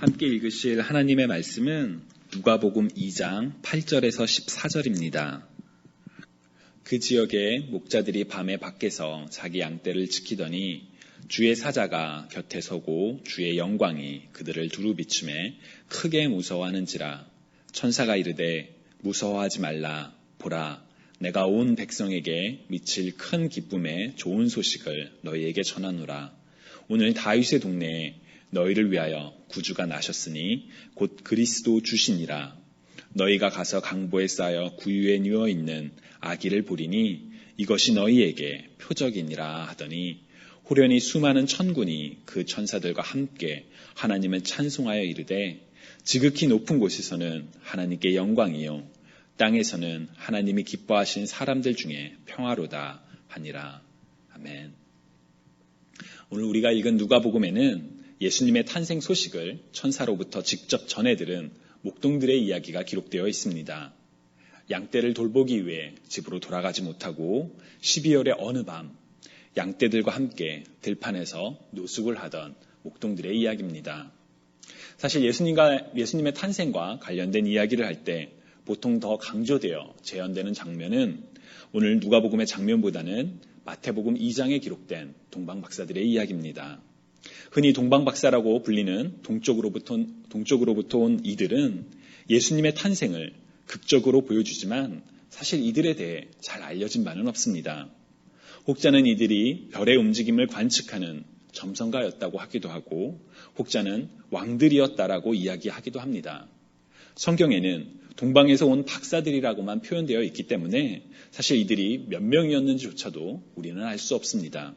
함께 읽으실 하나님의 말씀은 누가복음 2장 8절에서 14절입니다. 그 지역의 목자들이 밤에 밖에서 자기 양떼를 지키더니 주의 사자가 곁에 서고 주의 영광이 그들을 두루 비춤에 크게 무서워하는지라 천사가 이르되 무서워하지 말라 보라 내가 온 백성에게 미칠 큰 기쁨의 좋은 소식을 너희에게 전하노라 오늘 다윗의 동네에 너희를 위하여 구주가 나셨으니 곧 그리스도 주시니라. 너희가 가서 강보에 쌓여 구유에 누워 있는 아기를 보리니 이것이 너희에게 표적이니라 하더니 호련히 수많은 천군이 그 천사들과 함께 하나님을 찬송하여 이르되 지극히 높은 곳에서는 하나님께 영광이요 땅에서는 하나님이 기뻐하신 사람들 중에 평화로다 하니라. 아멘. 오늘 우리가 읽은 누가복음에는 예수님의 탄생 소식을 천사로부터 직접 전해들은 목동들의 이야기가 기록되어 있습니다. 양떼를 돌보기 위해 집으로 돌아가지 못하고 12월의 어느 밤 양떼들과 함께 들판에서 노숙을 하던 목동들의 이야기입니다. 사실 예수님과 예수님의 탄생과 관련된 이야기를 할 때 보통 더 강조되어 재현되는 장면은 오늘 누가복음의 장면보다는 마태복음 2장에 기록된 동방 박사들의 이야기입니다. 흔히 동방박사라고 불리는 동쪽으로부터, 동쪽으로부터 온 이들은 예수님의 탄생을 극적으로 보여주지만 사실 이들에 대해 잘 알려진 바는 없습니다. 혹자는 이들이 별의 움직임을 관측하는 점성가였다고 하기도 하고 혹자는 왕들이었다라고 이야기하기도 합니다. 성경에는 동방에서 온 박사들이라고만 표현되어 있기 때문에 사실 이들이 몇 명이었는지조차도 우리는 알 수 없습니다.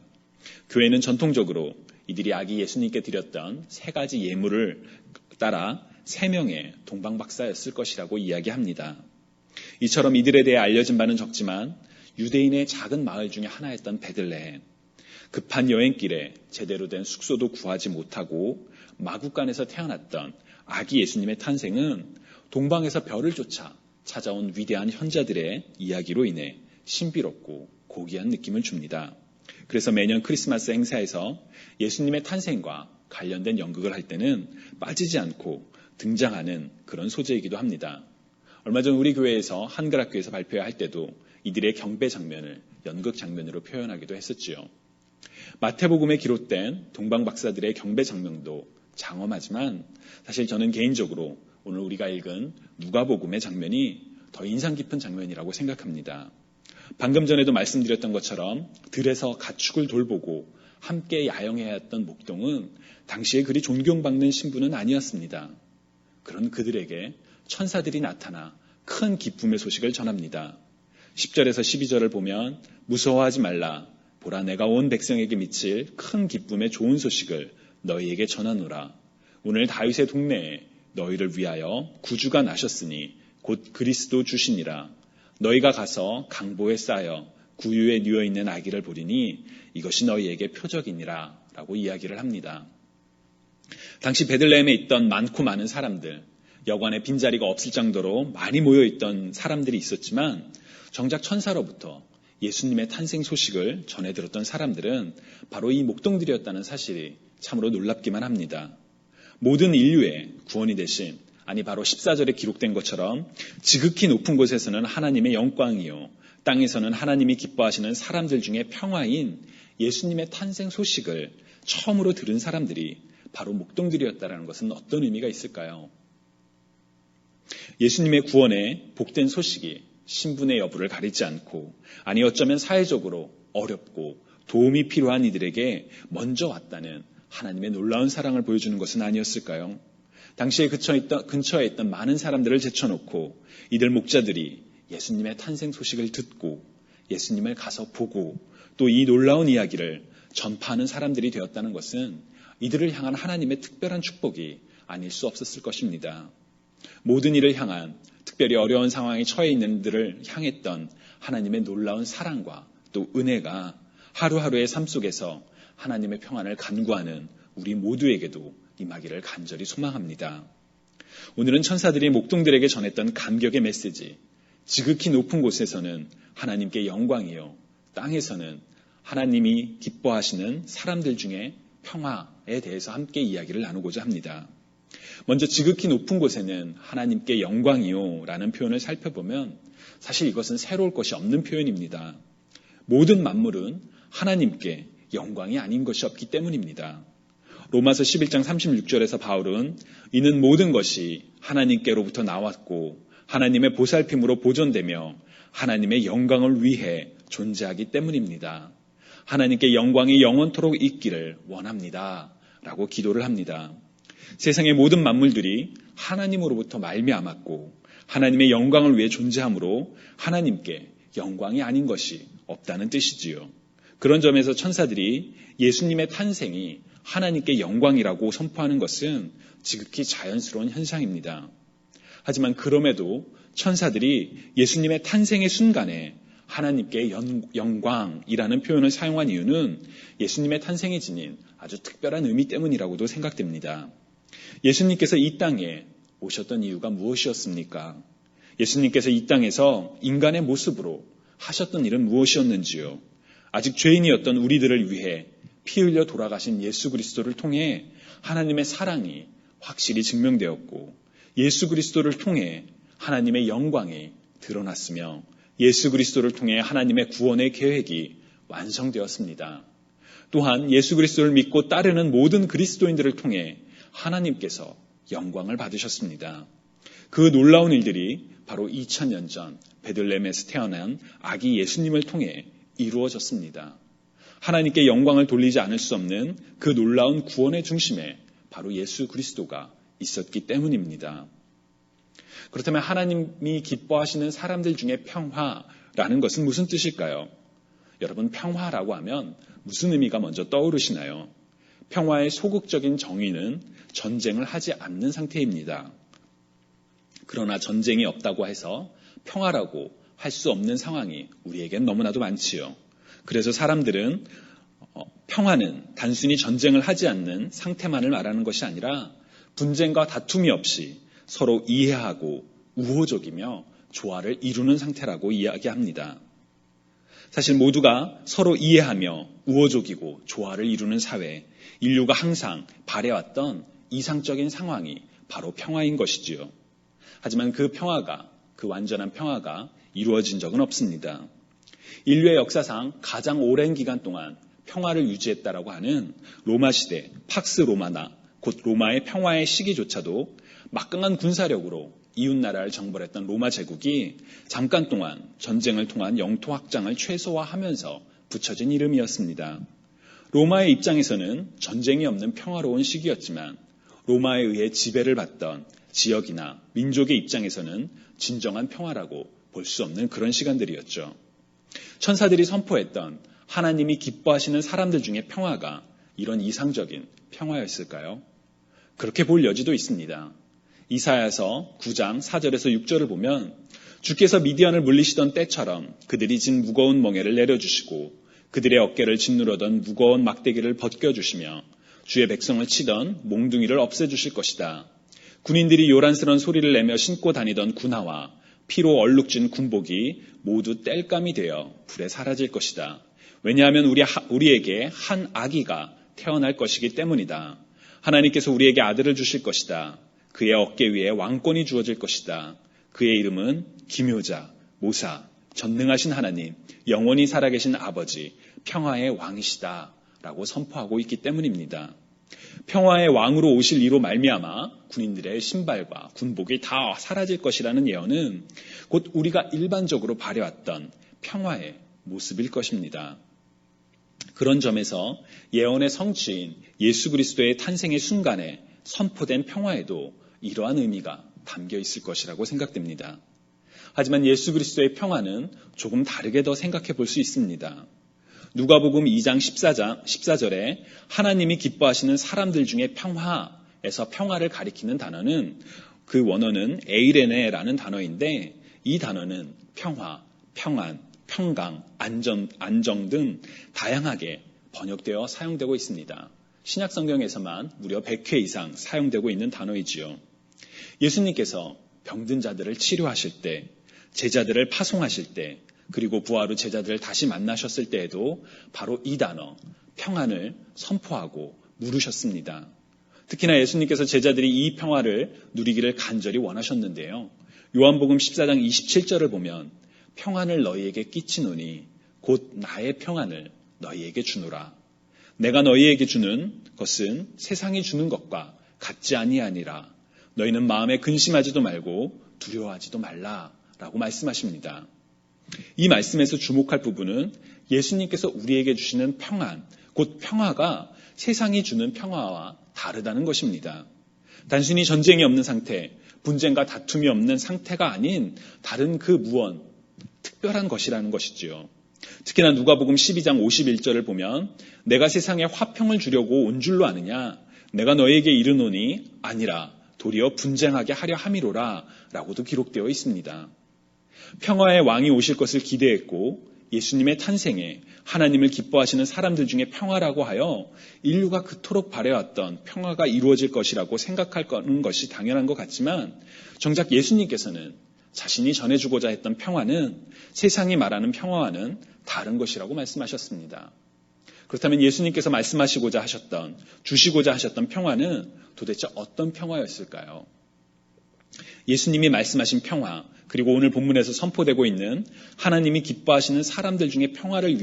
교회는 전통적으로 이들이 아기 예수님께 드렸던 세 가지 예물을 따라 세 명의 동방 박사였을 것이라고 이야기합니다. 이처럼 이들에 대해 알려진 바는 적지만 유대인의 작은 마을 중에 하나였던 베들레헴. 급한 여행길에 제대로 된 숙소도 구하지 못하고 마국간에서 태어났던 아기 예수님의 탄생은 동방에서 별을 쫓아 찾아온 위대한 현자들의 이야기로 인해 신비롭고 고귀한 느낌을 줍니다. 그래서 매년 크리스마스 행사에서 예수님의 탄생과 관련된 연극을 할 때는 빠지지 않고 등장하는 그런 소재이기도 합니다. 얼마 전 우리 교회에서 한글학교에서 발표할 때도 이들의 경배 장면을 연극 장면으로 표현하기도 했었지요. 마태복음에 기록된 동방 박사들의 경배 장면도 장엄하지만 사실 저는 개인적으로 오늘 우리가 읽은 누가복음의 장면이 더 인상 깊은 장면이라고 생각합니다. 방금 전에도 말씀드렸던 것처럼 들에서 가축을 돌보고 함께 야영해야 했던 목동은 당시에 그리 존경받는 신분은 아니었습니다. 그런 그들에게 천사들이 나타나 큰 기쁨의 소식을 전합니다. 10절에서 12절을 보면 무서워하지 말라. 보라 내가 온 백성에게 미칠 큰 기쁨의 좋은 소식을 너희에게 전하노라. 오늘 다윗의 동네에 너희를 위하여 구주가 나셨으니 곧 그리스도 주시니라. 너희가 가서 강보에 쌓여 구유에 누워 있는 아기를 보리니 이것이 너희에게 표적이니라 라고 이야기를 합니다. 당시 베들레헴에 있던 많고 많은 사람들, 여관에 빈자리가 없을 정도로 많이 모여 있던 사람들이 있었지만 정작 천사로부터 예수님의 탄생 소식을 전해 들었던 사람들은 바로 이 목동들이었다는 사실이 참으로 놀랍기만 합니다. 모든 인류의 구원이 되신 아니 바로 14절에 기록된 것처럼 지극히 높은 곳에서는 하나님의 영광이요 땅에서는 하나님이 기뻐하시는 사람들 중에 평화인 예수님의 탄생 소식을 처음으로 들은 사람들이 바로 목동들이었다는 것은 어떤 의미가 있을까요? 예수님의 구원에 복된 소식이 신분의 여부를 가리지 않고 아니 어쩌면 사회적으로 어렵고 도움이 필요한 이들에게 먼저 왔다는 하나님의 놀라운 사랑을 보여주는 것은 아니었을까요? 당시에 근처에 있던 많은 사람들을 제쳐놓고 이들 목자들이 예수님의 탄생 소식을 듣고 예수님을 가서 보고 또 이 놀라운 이야기를 전파하는 사람들이 되었다는 것은 이들을 향한 하나님의 특별한 축복이 아닐 수 없었을 것입니다. 모든 이를 향한 특별히 어려운 상황에 처해 있는 이들을 향했던 하나님의 놀라운 사랑과 또 은혜가 하루하루의 삶 속에서 하나님의 평안을 간구하는 우리 모두에게도 임하기를 간절히 소망합니다. 오늘은 천사들이 목동들에게 전했던 감격의 메시지, 지극히 높은 곳에서는 하나님께 영광이요, 땅에서는 하나님이 기뻐하시는 사람들 중에 평화에 대해서 함께 이야기를 나누고자 합니다. 먼저 지극히 높은 곳에는 하나님께 영광이요 라는 표현을 살펴보면 사실 이것은 새로울 것이 없는 표현입니다. 모든 만물은 하나님께 영광이 아닌 것이 없기 때문입니다. 로마서 11장 36절에서 바울은 이는 모든 것이 하나님께로부터 나왔고 하나님의 보살핌으로 보존되며 하나님의 영광을 위해 존재하기 때문입니다. 하나님께 영광이 영원토록 있기를 원합니다. 라고 기도를 합니다. 세상의 모든 만물들이 하나님으로부터 말미암았고 하나님의 영광을 위해 존재하므로 하나님께 영광이 아닌 것이 없다는 뜻이지요. 그런 점에서 천사들이 예수님의 탄생이 하나님께 영광이라고 선포하는 것은 지극히 자연스러운 현상입니다. 하지만 그럼에도 천사들이 예수님의 탄생의 순간에 하나님께 영광이라는 표현을 사용한 이유는 예수님의 탄생이 지닌 아주 특별한 의미 때문이라고도 생각됩니다. 예수님께서 이 땅에 오셨던 이유가 무엇이었습니까? 예수님께서 이 땅에서 인간의 모습으로 하셨던 일은 무엇이었는지요? 아직 죄인이었던 우리들을 위해 피 흘려 돌아가신 예수 그리스도를 통해 하나님의 사랑이 확실히 증명되었고 예수 그리스도를 통해 하나님의 영광이 드러났으며 예수 그리스도를 통해 하나님의 구원의 계획이 완성되었습니다. 또한 예수 그리스도를 믿고 따르는 모든 그리스도인들을 통해 하나님께서 영광을 받으셨습니다. 그 놀라운 일들이 바로 2000년 전 베들렘에서 태어난 아기 예수님을 통해 이루어졌습니다. 하나님께 영광을 돌리지 않을 수 없는 그 놀라운 구원의 중심에 바로 예수 그리스도가 있었기 때문입니다. 그렇다면 하나님이 기뻐하시는 사람들 중에 평화라는 것은 무슨 뜻일까요? 여러분, 평화라고 하면 무슨 의미가 먼저 떠오르시나요? 평화의 소극적인 정의는 전쟁을 하지 않는 상태입니다. 그러나 전쟁이 없다고 해서 평화라고 할 수 없는 상황이 우리에겐 너무나도 많지요. 그래서 사람들은 어, 평화는 단순히 전쟁을 하지 않는 상태만을 말하는 것이 아니라 분쟁과 다툼이 없이 서로 이해하고 우호적이며 조화를 이루는 상태라고 이야기합니다. 사실 모두가 서로 이해하며 우호적이고 조화를 이루는 사회, 인류가 항상 바래왔던 이상적인 상황이 바로 평화인 것이지요. 하지만 그 평화가, 그 완전한 평화가 이루어진 적은 없습니다. 인류의 역사상 가장 오랜 기간 동안 평화를 유지했다라고 하는 로마 시대 팍스 로마나 곧 로마의 평화의 시기조차도 막강한 군사력으로 이웃 나라를 정벌했던 로마 제국이 잠깐 동안 전쟁을 통한 영토 확장을 최소화하면서 붙여진 이름이었습니다. 로마의 입장에서는 전쟁이 없는 평화로운 시기였지만 로마에 의해 지배를 받던 지역이나 민족의 입장에서는 진정한 평화라고 볼 수 없는 그런 시간들이었죠. 천사들이 선포했던 하나님이 기뻐하시는 사람들 중에 평화가 이런 이상적인 평화였을까요? 그렇게 볼 여지도 있습니다. 이사야서 9장 4절에서 6절을 보면 주께서 미디안을 물리시던 때처럼 그들이 진 무거운 멍에를 내려주시고 그들의 어깨를 짓누르던 무거운 막대기를 벗겨주시며 주의 백성을 치던 몽둥이를 없애주실 것이다. 군인들이 요란스런 소리를 내며 신고 다니던 군화와 피로 얼룩진 군복이 모두 땔감이 되어 불에 사라질 것이다. 왜냐하면 우리, 우리에게 한 아기가 태어날 것이기 때문이다. 하나님께서 우리에게 아들을 주실 것이다. 그의 어깨 위에 왕권이 주어질 것이다. 그의 이름은 기묘자, 모사, 전능하신 하나님, 영원히 살아계신 아버지, 평화의 왕이시다. 라고 선포하고 있기 때문입니다. 평화의 왕으로 오실 이로 말미암아 군인들의 신발과 군복이 다 사라질 것이라는 예언은 곧 우리가 일반적으로 바래왔던 평화의 모습일 것입니다. 그런 점에서 예언의 성취인 예수 그리스도의 탄생의 순간에 선포된 평화에도 이러한 의미가 담겨 있을 것이라고 생각됩니다. 하지만 예수 그리스도의 평화는 조금 다르게 더 생각해 볼 수 있습니다. 누가복음 2장 14장 14절에 하나님이 기뻐하시는 사람들 중에 평화에서 평화를 가리키는 단어는 그 원어는 에이레네라는 단어인데 이 단어는 평화, 평안, 평강, 안전, 안정 등 다양하게 번역되어 사용되고 있습니다. 신약 성경에서만 무려 100회 이상 사용되고 있는 단어이지요. 예수님께서 병든 자들을 치료하실 때, 제자들을 파송하실 때, 그리고 후 제자들을 다시 만나셨을 때에도 바로 이 단어, 평안을 선포하고 물으셨습니다. 특히나 예수님께서 제자들이 이 평화를 누리기를 간절히 원하셨는데요. 요한복음 14장 27절을 보면 평안을 너희에게 끼치노니 곧 나의 평안을 너희에게 주노라. 내가 너희에게 주는 것은 세상이 주는 것과 같지 아니하니라. 너희는 마음에 근심하지도 말고 두려워하지도 말라라고 말씀하십니다. 이 말씀에서 주목할 부분은 예수님께서 우리에게 주시는 평안, 곧 평화가 세상이 주는 평화와 다르다는 것입니다. 단순히 전쟁이 없는 상태, 분쟁과 다툼이 없는 상태가 아닌 다른 그 무언, 특별한 것이라는 것이지요. 특히나 누가복음 12장 51절을 보면 내가 세상에 화평을 주려고 온 줄로 아느냐 내가 너에게 이르노니 아니라 도리어 분쟁하게 하려 함이로라 라고도 기록되어 있습니다. 평화의 왕이 오실 것을 기대했고 예수님의 탄생에 하나님을 기뻐하시는 사람들 중에 평화라고 하여 인류가 그토록 바래왔던 평화가 이루어질 것이라고 생각할 것이 당연한 것 같지만 정작 예수님께서는 자신이 전해주고자 했던 평화는 세상이 말하는 평화와는 다른 것이라고 말씀하셨습니다. 그렇다면 예수님께서 말씀하시고자 하셨던, 주시고자 하셨던 평화는 도대체 어떤 평화였을까요? 예수님이 말씀하신 평화, 그리고 오늘 본문에서 선포되고 있는 하나님이 기뻐하시는 사람들 중에 평화를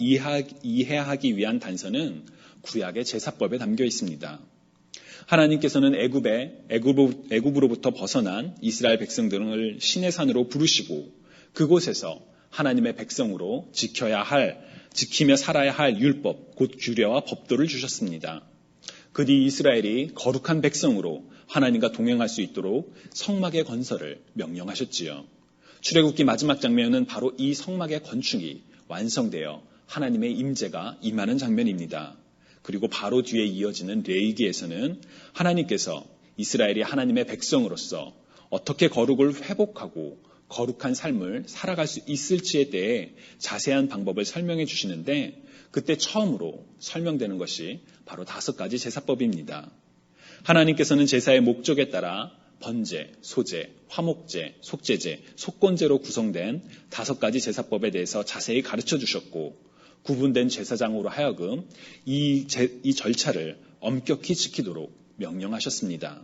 이해하기 위한 단서는 구약의 제사법에 담겨 있습니다. 하나님께서는 애굽에 애굽으로부터 벗어난 이스라엘 백성들을 신의 산으로 부르시고 그곳에서 하나님의 백성으로 지켜야 할 지키며 살아야 할 율법 곧 규례와 법도를 주셨습니다. 그뒤 이스라엘이 거룩한 백성으로 하나님과 동행할 수 있도록 성막의 건설을 명령하셨지요. 출애굽기 마지막 장면은 바로 이 성막의 건축이 완성되어 하나님의 임재가 임하는 장면입니다. 그리고 바로 뒤에 이어지는 레이기에서는 하나님께서 이스라엘이 하나님의 백성으로서 어떻게 거룩을 회복하고 거룩한 삶을 살아갈 수 있을지에 대해 자세한 방법을 설명해 주시는데 그때 처음으로 설명되는 것이 바로 다섯 가지 제사법입니다. 하나님께서는 제사의 목적에 따라 번제, 소제, 화목제, 속제제, 속건제로 구성된 다섯 가지 제사법에 대해서 자세히 가르쳐 주셨고 구분된 제사장으로 하여금 이, 제, 이 절차를 엄격히 지키도록 명령하셨습니다.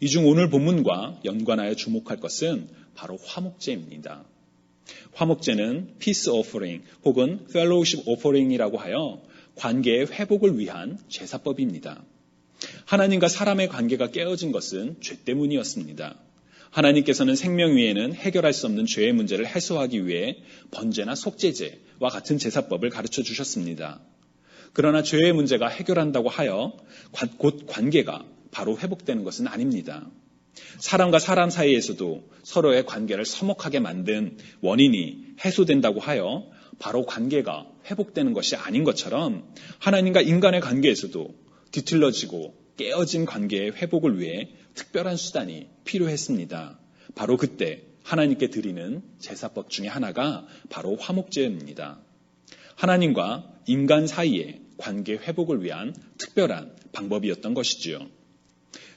이 중 오늘 본문과 연관하여 주목할 것은 바로 화목제입니다. 화목제는 peace offering 혹은 fellowship offering이라고 하여 관계의 회복을 위한 제사법입니다. 하나님과 사람의 관계가 깨어진 것은 죄 때문이었습니다. 하나님께서는 생명 위에는 해결할 수 없는 죄의 문제를 해소하기 위해 번제나 속죄제와 같은 제사법을 가르쳐 주셨습니다. 그러나 죄의 문제가 해결한다고 하여 곧 관계가 바로 회복되는 것은 아닙니다. 사람과 사람 사이에서도 서로의 관계를 서먹하게 만든 원인이 해소된다고 하여 바로 관계가 회복되는 것이 아닌 것처럼 하나님과 인간의 관계에서도 뒤틀러지고 깨어진 관계의 회복을 위해 특별한 수단이 필요했습니다. 바로 그때 하나님께 드리는 제사법 중에 하나가 바로 화목제입니다. 하나님과 인간 사이의 관계 회복을 위한 특별한 방법이었던 것이지요.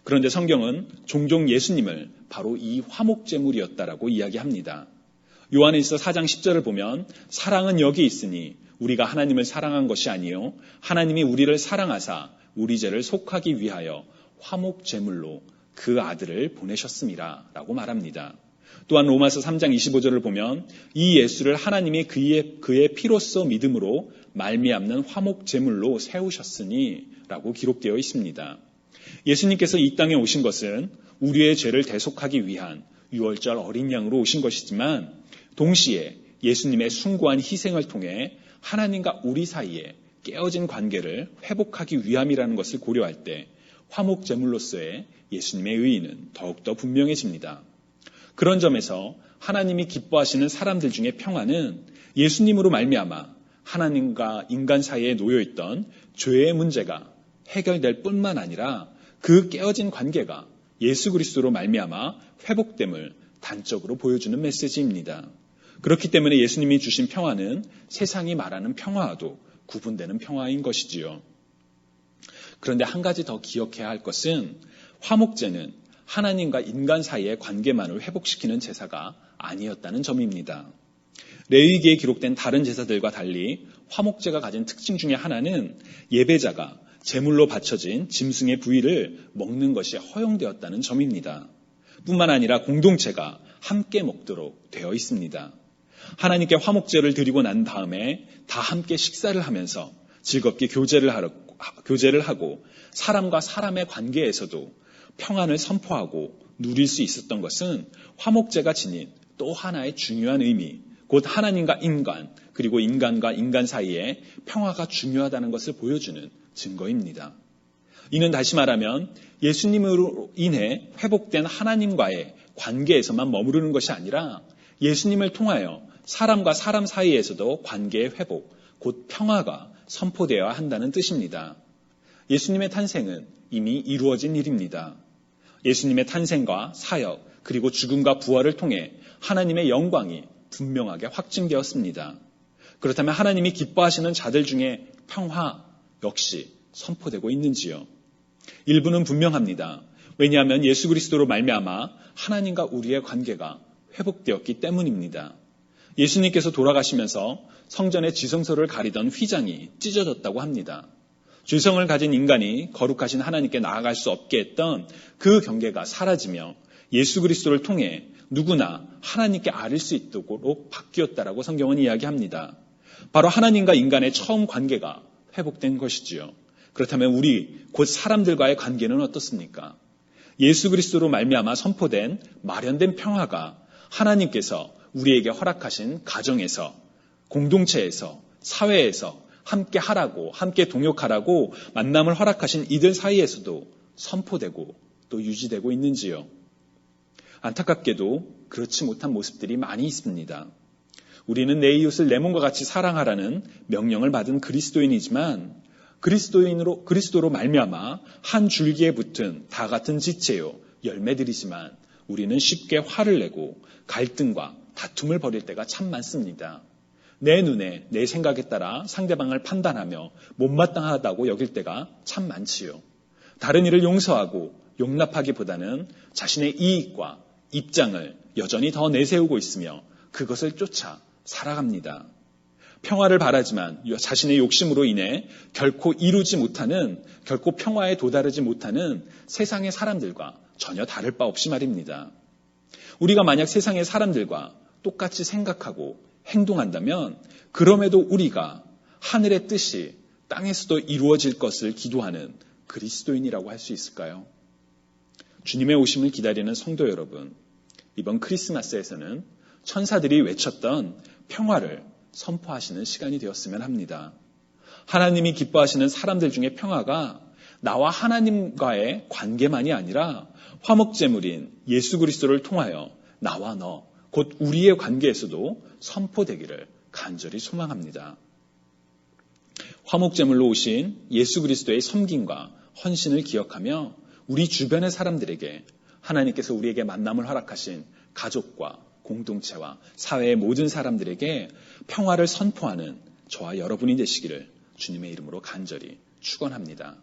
그런데 성경은 종종 예수님을 바로 이 화목제물이었다라고 이야기합니다. 요한일서 4장 10절을 보면 사랑은 여기 있으니 우리가 하나님을 사랑한 것이 아니요 하나님이 우리를 사랑하사 우리 죄를 속하기 위하여 화목 제물로 그 아들을 보내셨습니다. 라고 말합니다. 또한 로마서 3장 25절을 보면 이 예수를 하나님이 그의, 그의 피로써 믿음으로 말미암는 화목 제물로 세우셨으니 라고 기록되어 있습니다. 예수님께서 이 땅에 오신 것은 우리의 죄를 대속하기 위한 유월절 어린 양으로 오신 것이지만 동시에 예수님의 숭고한 희생을 통해 하나님과 우리 사이에 깨어진 관계를 회복하기 위함이라는 것을 고려할 때 화목 제물로서의 예수님의 의의는 더욱더 분명해집니다. 그런 점에서 하나님이 기뻐하시는 사람들 중에 평화는 예수님으로 말미암아 하나님과 인간 사이에 놓여 있던 죄의 문제가 해결될 뿐만 아니라 그 깨어진 관계가 예수 그리스도로 말미암아 회복됨을 단적으로 보여주는 메시지입니다. 그렇기 때문에 예수님이 주신 평화는 세상이 말하는 평화와도 구분되는 평화인 것이지요. 그런데 한 가지 더 기억해야 할 것은 화목제는 하나님과 인간 사이의 관계만을 회복시키는 제사가 아니었다는 점입니다. 레위기에 기록된 다른 제사들과 달리 화목제가 가진 특징 중의 하나는 예배자가 제물로 바쳐진 짐승의 부위를 먹는 것이 허용되었다는 점입니다. 뿐만 아니라 공동체가 함께 먹도록 되어 있습니다. 하나님께 화목제를 드리고 난 다음에 다 함께 식사를 하면서 즐겁게 교제를, 하고 사람과 사람의 관계에서도 평안을 선포하고 누릴 수 있었던 것은 화목제가 지닌 또 하나의 중요한 의미, 곧 하나님과 인간, 그리고 인간과 인간 사이에 평화가 중요하다는 것을 보여주는 증거입니다. 이는 다시 말하면 예수님으로 인해 회복된 하나님과의 관계에서만 머무르는 것이 아니라 예수님을 통하여 사람과 사람 사이에서도 관계의 회복, 곧 평화가 선포되어야 한다는 뜻입니다. 예수님의 탄생은 이미 이루어진 일입니다. 예수님의 탄생과 사역, 그리고 죽음과 부활을 통해 하나님의 영광이 분명하게 확증되었습니다. 그렇다면 하나님이 기뻐하시는 자들 중에 평화 역시 선포되고 있는지요? 일부는 분명합니다. 왜냐하면 예수 그리스도로 말미암아 하나님과 우리의 관계가 회복되었기 때문입니다. 예수님께서 돌아가시면서 성전의 지성소를 가리던 휘장이 찢어졌다고 합니다. 죄성을 가진 인간이 거룩하신 하나님께 나아갈 수 없게 했던 그 경계가 사라지며 예수 그리스도를 통해 누구나 하나님께 아릴 수 있도록 바뀌었다라고 성경은 이야기합니다. 바로 하나님과 인간의 처음 관계가 회복된 것이지요. 그렇다면 우리 곧 사람들과의 관계는 어떻습니까? 예수 그리스도로 말미암아 선포된 마련된 평화가 하나님께서 우리에게 허락하신 가정에서 공동체에서 사회에서 함께 하라고 함께 동역하라고 만남을 허락하신 이들 사이에서도 선포되고 또 유지되고 있는지요. 안타깝게도 그렇지 못한 모습들이 많이 있습니다. 우리는 내 이웃을 내 몸과 같이 사랑하라는 명령을 받은 그리스도인이지만 그리스도인으로 그리스도로 말미암아 한 줄기에 붙은 다 같은 지체요 열매들이지만 우리는 쉽게 화를 내고 갈등과 다툼을 벌일 때가 참 많습니다. 내 눈에 내 생각에 따라 상대방을 판단하며 못마땅하다고 여길 때가 참 많지요. 다른 일을 용서하고 용납하기보다는 자신의 이익과 입장을 여전히 더 내세우고 있으며 그것을 쫓아 살아갑니다. 평화를 바라지만 자신의 욕심으로 인해 결코 이루지 못하는, 결코 평화에 도달하지 못하는 세상의 사람들과 전혀 다를 바 없이 말입니다. 우리가 만약 세상의 사람들과 똑같이 생각하고 행동한다면 그럼에도 우리가 하늘의 뜻이 땅에서도 이루어질 것을 기도하는 그리스도인이라고 할 수 있을까요? 주님의 오심을 기다리는 성도 여러분, 이번 크리스마스에서는 천사들이 외쳤던 평화를 선포하시는 시간이 되었으면 합니다. 하나님이 기뻐하시는 사람들 중에 평화가 나와 하나님과의 관계만이 아니라 화목제물인 예수 그리스도를 통하여 나와 너, 곧 우리의 관계에서도 선포되기를 간절히 소망합니다. 화목제물로 오신 예수 그리스도의 섬김과 헌신을 기억하며 우리 주변의 사람들에게 하나님께서 우리에게 만남을 허락하신 가족과 공동체와 사회의 모든 사람들에게 평화를 선포하는 저와 여러분이 되시기를 주님의 이름으로 간절히 축원합니다.